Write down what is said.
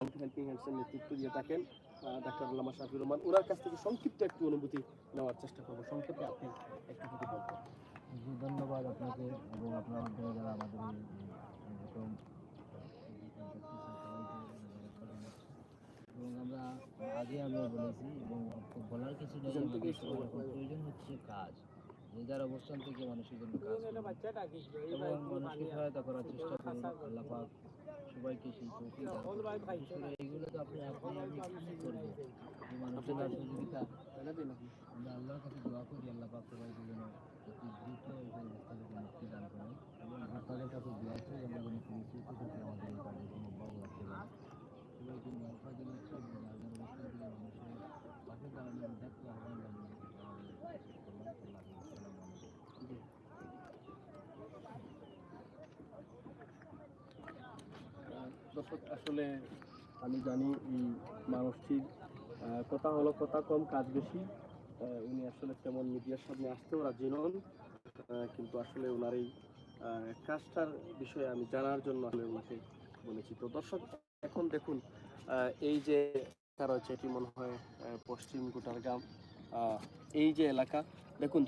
Helping হ্যান্ডসের নেতৃত্ব দিয়ে থাকেন ডাক্তার আল্লামা শাফির রহমান। ওনার কাছ থেকে সংক্ষিপ্ত একটু অনুভূতি নেওয়ার চেষ্টা করব। সংক্ষেপে আপনি একটু যদি বলতেন জি ধন্যবাদ আপনাকে এবং আপনার মাধ্যমে যারা আমাদের এরকম এবং আমরা আগে আমি বলেছি এবং বলার কিছু নেই। প্রয়োজন হচ্ছে কাজ যে যার অবস্থান থেকে মানুষের জন্য কাজ এবং মানুষকে সহায়তা করার চেষ্টা করুন আল্লাহ পাক সবাইকে সেই তৌফিক এইগুলো তো আপনি আপনি আমি কি করব এই মানুষের সহযোগিতা। আমরা আল্লাহর কাছে দোয়া করি আল্লাহ পাক সবাইকে যেন অতি দ্রুত এই অবস্থা মুক্তি দান করেন। এবং আপনাদের কাছে দোয়া করি আমরা যেন পরিস্থিতি থেকে আমাদের এই কার্যক্রম অব্যাহত রাখতে পারি সবাইকে নৌকা দিন যার যার অবস্থা থেকে মানুষের পাশে উদাত্ত আহ্বান জানিয়ে আমাদের শেষ করলাম আল্লাহ হাফেজ। আসসালামু আলাইকুম। জি। আহ, দর্শক আসলে আমি জানি এই মানুষটির কথা হলো কথা কম কাজ বেশি। উনি আসলে তেমন মিডিয়ার সামনে আসতেও রাজি নন। কিন্তু আসলে ওনার এই কাজটার বিষয়ে আমি জানার জন্য আসলে ওনাকে বলেছি। তো দর্শক এখন দেখুন এই যে রয়েছে এটি মনে হয় পশ্চিম গোটারগাম আহ, এই যে এলাকা দেখুন